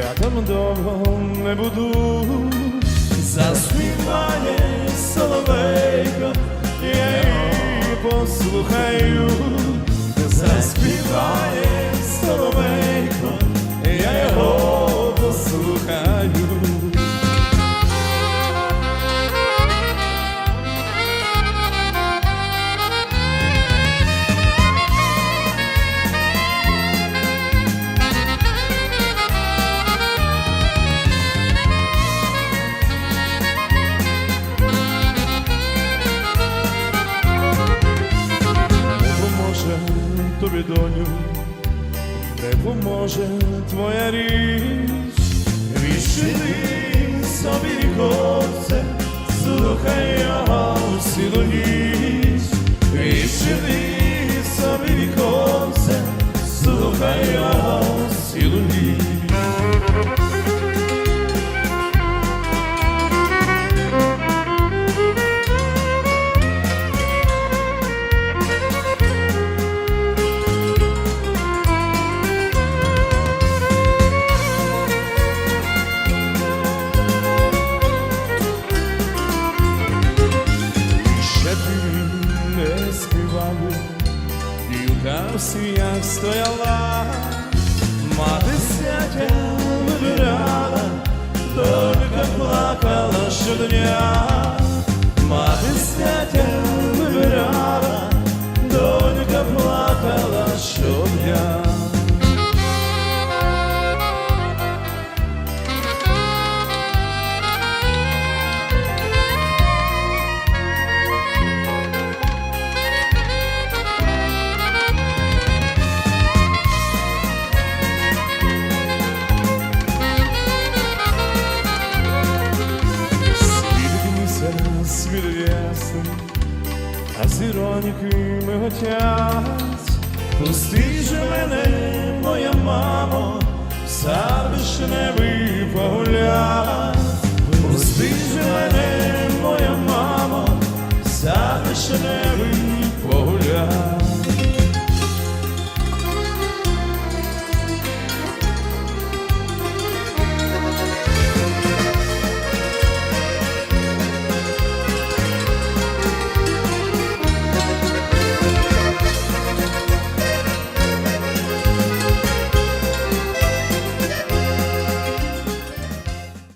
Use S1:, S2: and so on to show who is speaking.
S1: я там довго не буду. Заспіває соловейко, я її послухаю. Доню, не поможе твоя річ, Віщини співали, Юка в свіях стояла, мати сядя вибирала, донька плакала щодня, зіроніки миготять. Пусти же мене, моя мамо, сад не погулять. Пусти же мене, моя мамо, сад не погулять.